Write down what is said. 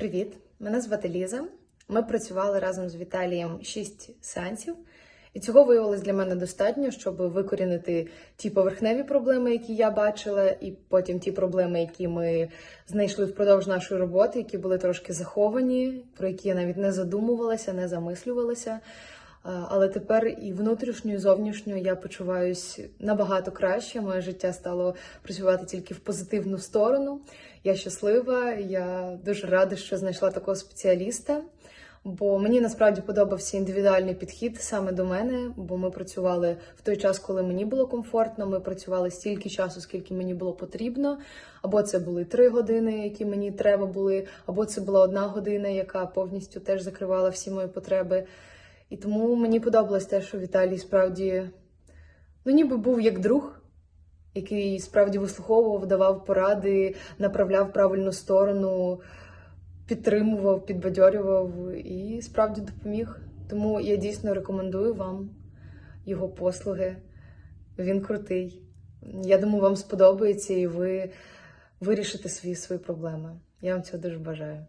Привіт! Мене звати Ліза. Ми працювали разом з Віталієм 6 сеансів, і цього виявилось для мене достатньо, щоб викорінити ті поверхневі проблеми, які я бачила, і потім ті проблеми, які ми знайшли впродовж нашої роботи, які були трошки заховані, про які я навіть не задумувалася, не замислювалася. Але тепер і внутрішньо, і зовнішньо я почуваюсь набагато краще. Моє життя стало працювати тільки в позитивну сторону. Я щаслива, я дуже рада, що знайшла такого спеціаліста. Бо мені насправді подобався індивідуальний підхід саме до мене, бо ми працювали в той час, коли мені було комфортно. Ми працювали стільки часу, скільки мені було потрібно. Або це були три години, які мені треба були, або це була одна година, яка повністю теж закривала всі мої потреби. І тому мені подобалось те, що Віталій справді ну, ніби був як друг, який справді вислуховував, давав поради, направляв правильну сторону, підтримував, підбадьорював і справді допоміг. Тому я дійсно рекомендую вам його послуги. Він крутий. Я думаю, вам сподобається і ви вирішите свої свої проблеми. Я вам цього дуже бажаю.